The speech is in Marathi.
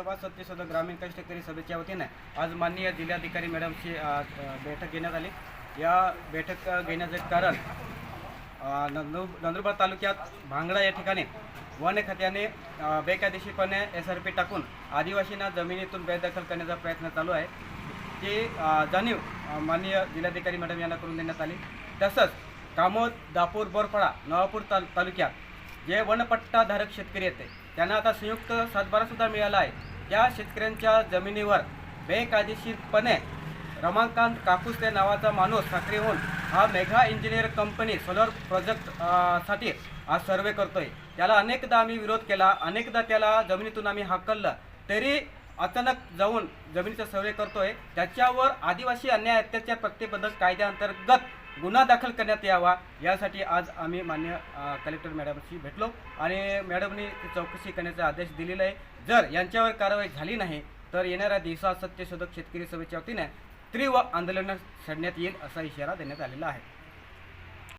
सभा सत्यशोधक ग्रामीण कष्टकरी सभेच्या वतीने आज माननीय जिल्हाधिकारी मॅडमची बैठक घेण्यात आली. या बैठक घेण्याचे कारण नंदु नंदुरबार तालुक्यात भांगडा या ठिकाणी वन खात्याने बेकायदेशीरपणे एस आर पी टाकून आदिवासींना जमिनीतून बेदखल करण्याचा प्रयत्न चालू आहे. ती जाणीव माननीय जिल्हाधिकारी मॅडम यांना करून देण्यात आली. तसंच कामोद दापूर बोरपाडा नवापूर ताल तालुक्यात जे वनपट्टाधारक शेतकरी आहेत त्यांना आता संयुक्त सातबारासुद्धा मिळाला आहे. त्या शेतकऱ्यांच्या जमिनीवर बेकायदेशीरपणे रमाकांत काकुस्ते नावाचा माणूस सक्रिय होऊन हा मेघा इंजिनियर कंपनी सोलर प्रोजेक्टसाठी आज सर्वे करतोय. त्याला अनेकदा आम्ही विरोध केला अनेकदा त्याला जमिनीतून आम्ही हाकललं तरी अचानक जाऊन जमिनीचा सर्वे करतोय. त्याच्यावर आदिवासी अन्याय अत्याचार प्रतिबंधक कायद्याअंतर्गत गुन्हा दाखल करण्यात यावा यासाठी आज आम्ही मान्य कलेक्टर मॅडमशी भेटलो आणि मॅडमनी चौकशी करण्याचा आदेश दिलेला आहे. जर यांच्यावर कारवाई झाली नाही तर येणाऱ्या दिवसात सत्यशोधक शेतकरी सभेच्या वतीने तीव्र आंदोलन छेडण्यात येईल असा इशारा देण्यात आलेला आहे.